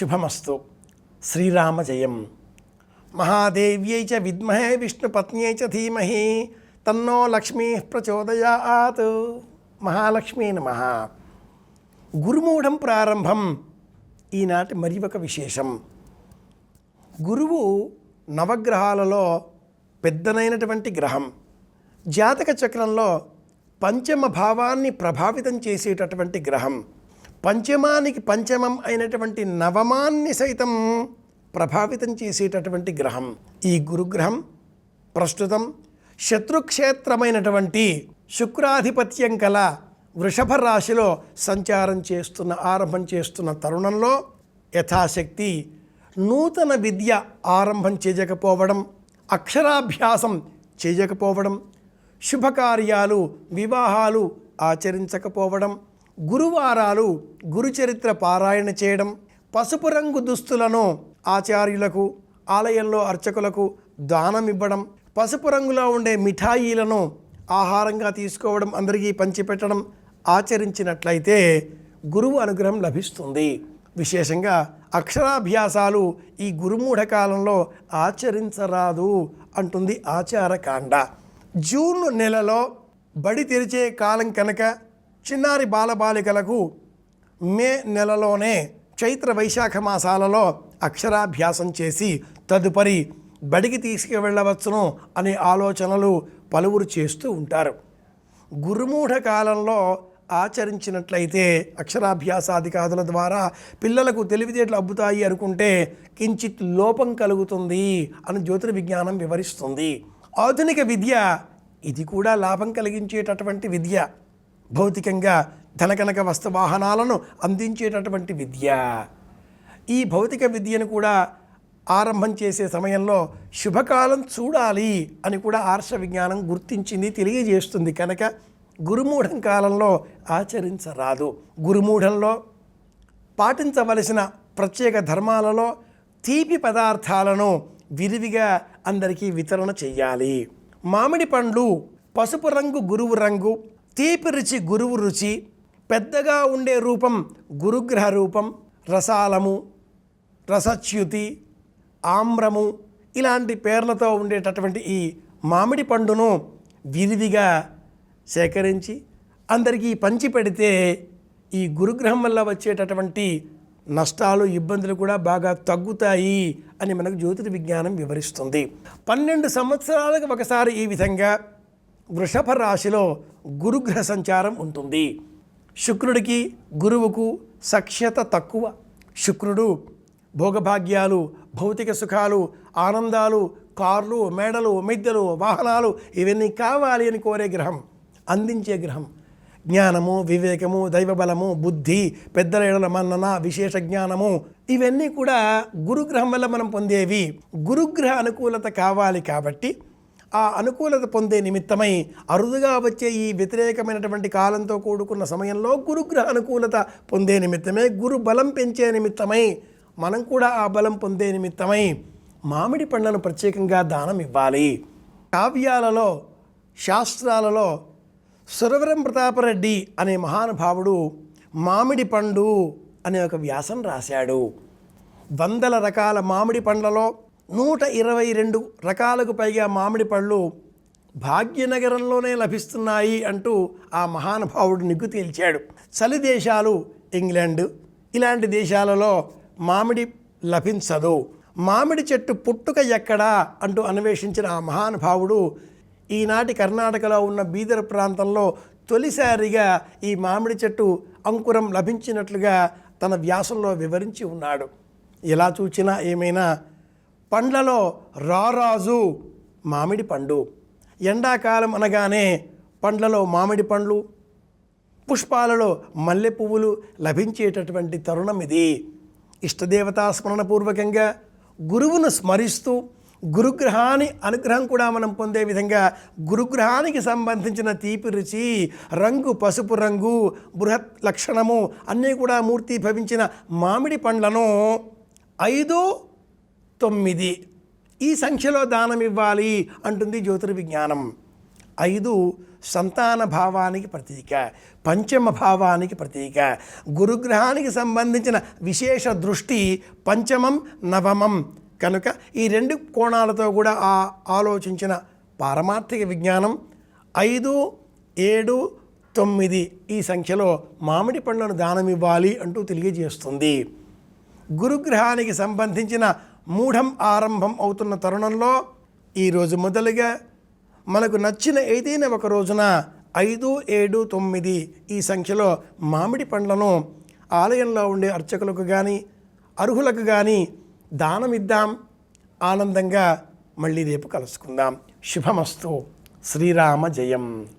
శుభమస్తు. శ్రీరామ జయం మహాదేవ్యై చ విద్మహే విష్ణుపత్న్యై చ ధీమహి. తన్నో లక్ష్మీ ప్రచోదయాత్. మహాలక్ష్మీ నమ. గురుమూఢం ప్రారంభం. ఈనాటి మరి ఒక విశేషం. గురువు నవగ్రహాలలో పెద్దనైనటువంటి గ్రహం. జాతక చక్రంలో పంచమ భావాన్ని ప్రభావితం చేసేటటువంటి గ్రహం. పంచమానికి పంచమం అయినటువంటి నవమాన్ని సైతం ప్రభావితం చేసేటటువంటి గ్రహం. ఈ గురుగ్రహం ప్రస్తుతం శత్రుక్షేత్రమైనటువంటి శుక్రాధిపత్యం కల వృషభ రాశిలో సంచారం చేస్తున్న ఆరంభం చేస్తున్న తరుణంలో యథాశక్తి నూతన విద్య ఆరంభం చేయకపోవడం అక్షరాభ్యాసం చేయకపోవడం శుభకార్యాలు వివాహాలు ఆచరించకపోవడం గురువారాలు గురుచరిత్ర పారాయణ చేయడం పసుపు రంగు దుస్తులను ఆచార్యులకు ఆలయంలో అర్చకులకు దానం ఇవ్వడం పసుపు రంగులో ఉండే మిఠాయిలను ఆహారంగా తీసుకోవడం అందరికీ పంచిపెట్టడం ఆచరించినట్లయితే గురువు అనుగ్రహం లభిస్తుంది. విశేషంగా అక్షరాభ్యాసాలు ఈ గురుమూఢ కాలంలో ఆచరించరాదు అంటుంది ఆచారకాండ. జూన్ నెలలో బడి తెరిచే కాలం కనుక చిన్నారి బాలబాలికలకు మే నెలలోనే చైత్ర వైశాఖ మాసాలలో అక్షరాభ్యాసం చేసి తదుపరి బడికి తీసుకువెళ్ళవచ్చును అనే ఆలోచనలు పలువురు చేస్తూ ఉంటారు. గురుమూఢ కాలంలో ఆచరించినట్లయితే అక్షరాభ్యాసాధికారుల ద్వారా పిల్లలకు తెలివితేటలు అబ్బుతాయి అనుకుంటే కించిత్ లోపం కలుగుతుంది అని జ్యోతిర్విజ్ఞానం వివరిస్తుంది. ఆధునిక విద్య ఇది కూడా లాభం కలిగించేటటువంటి విద్య. భౌతికంగా ధనకనక వస్తు వాహనాలను అందించేటటువంటి విద్య. ఈ భౌతిక విద్యను కూడా ఆరంభం చేసే సమయంలో శుభకాలం చూడాలి అని కూడా ఆర్ష విజ్ఞానం గుర్తించింది తెలియజేస్తుంది. కనుక గురుమూఢం కాలంలో ఆచరించరాదు. గురుమూఢంలో పాటించవలసిన ప్రత్యేక ధర్మాలలో తీపి పదార్థాలను విరివిగా అందరికీ వితరణ చెయ్యాలి. మామిడి పండ్లు పసుపు రంగు గురువు రంగు తీపి రుచి గురువు రుచి పెద్దగా ఉండే రూపం గురుగ్రహ రూపం రసాలము రసచ్యుతి ఆమ్రము ఇలాంటి పేర్లతో ఉండేటటువంటి ఈ మామిడి పండును విరివిగా సేకరించి అందరికీ పంచి పెడితే ఈ గురుగ్రహం వల్ల వచ్చేటటువంటి నష్టాలు ఇబ్బందులు కూడా బాగా తగ్గుతాయి అని మనకు జ్యోతిర్ విజ్ఞానం వివరిస్తుంది. పన్నెండు సంవత్సరాలకు ఒకసారి ఈ విధంగా వృషభ రాశిలో గురుగ్రహ సంచారం ఉంటుంది. శుక్రుడికి గురువుకు సఖ్యత తక్కువ. శుక్రుడు భోగభాగ్యాలు భౌతిక సుఖాలు ఆనందాలు కార్లు మేడలు మిద్దెలు వాహనాలు ఇవన్నీ కావాలి అని కోరే గ్రహం అందించే గ్రహం. జ్ఞానము వివేకము దైవబలము బుద్ధి పెద్దల ఎడల మన్నన విశేష జ్ఞానము ఇవన్నీ కూడా గురుగ్రహం వల్ల మనం పొందేవి. గురుగ్రహ అనుకూలత కావాలి కాబట్టి ఆ అనుకూలత పొందే నిమిత్తమై అరుదుగా వచ్చే ఈ వ్యతిరేకమైనటువంటి కాలంతో కూడుకున్న సమయంలో గురుగ్రహ అనుకూలత పొందే నిమిత్తమే గురు బలం పెంచే నిమిత్తమై మనం కూడా ఆ బలం పొందే నిమిత్తమై మామిడి పండ్లను ప్రత్యేకంగా దానం ఇవ్వాలి. కావ్యాలలో శాస్త్రాలలో సురవరం ప్రతాపరెడ్డి అనే మహానుభావుడు మామిడి పండు అనే ఒక వ్యాసం రాశాడు. వందల రకాల మామిడి పండ్లలో నూట ఇరవై రెండు రకాలకు పైగా మామిడి పళ్ళు భాగ్యనగరంలోనే లభిస్తున్నాయి అంటూ ఆ మహానుభావుడు నిగ్గు తేల్చాడు. చలి దేశాలు ఇంగ్లాండ్. ఇలాంటి దేశాలలో మామిడి లభించదు. మామిడి చెట్టు పుట్టుక ఎక్కడా అంటూ అన్వేషించిన ఆ మహానుభావుడు ఈనాటి కర్ణాటకలో ఉన్న బీదర్ ప్రాంతంలో తొలిసారిగా ఈ మామిడి చెట్టు అంకురం లభించినట్లుగా తన వ్యాసంలో వివరించి ఉన్నాడు. ఎలా చూచినా ఏమైనా పండ్లలో రారాజు మామిడి పండు. ఎండాకాలం అనగానే పండ్లలో మామిడి పండ్లు పుష్పాలలో మల్లె పువ్వులు లభించేటటువంటి తరుణం ఇది. ఇష్టదేవతా స్మరణపూర్వకంగా గురువును స్మరిస్తూ గురుగ్రహాన్ని అనుగ్రహం కూడా మనం పొందే విధంగా గురుగ్రహానికి సంబంధించిన తీపి రుచి రంగు పసుపు రంగు బృహత్ లక్షణము అన్నీ కూడా మూర్తి భవించిన మామిడి పండ్లను ఐదో తొమ్మిది. ఈ సంఖ్యలో దానం ఇవ్వాలి అంటుంది జ్యోతిర్విజ్ఞానం. ఐదు సంతాన భావానికి ప్రతీక పంచమ భావానికి ప్రతీక. గురుగ్రహానికి సంబంధించిన విశేష దృష్టి పంచమం నవమం. కనుక ఈ రెండు కోణాలతో కూడా ఆ ఆలోచించిన పారమార్థిక విజ్ఞానం. ఐదు ఏడు తొమ్మిది ఈ సంఖ్యలో మామిడి పండ్లను దానమివ్వాలి అంటూ తెలియజేస్తుంది. గురుగ్రహానికి సంబంధించిన మూఢం ఆరంభం అవుతున్న తరుణంలో ఈరోజు మొదలుగా మనకు నచ్చిన ఏదైనా ఒక రోజున ఐదు ఏడు తొమ్మిది ఈ సంఖ్యలో మామిడి పండ్లను ఆలయంలో ఉండే అర్చకులకు కానీ అర్హులకు కానీ దానమిద్దాం. ఆనందంగా మళ్ళీ రేపు కలుసుకుందాం. శుభమస్తు. శ్రీరామ జయం.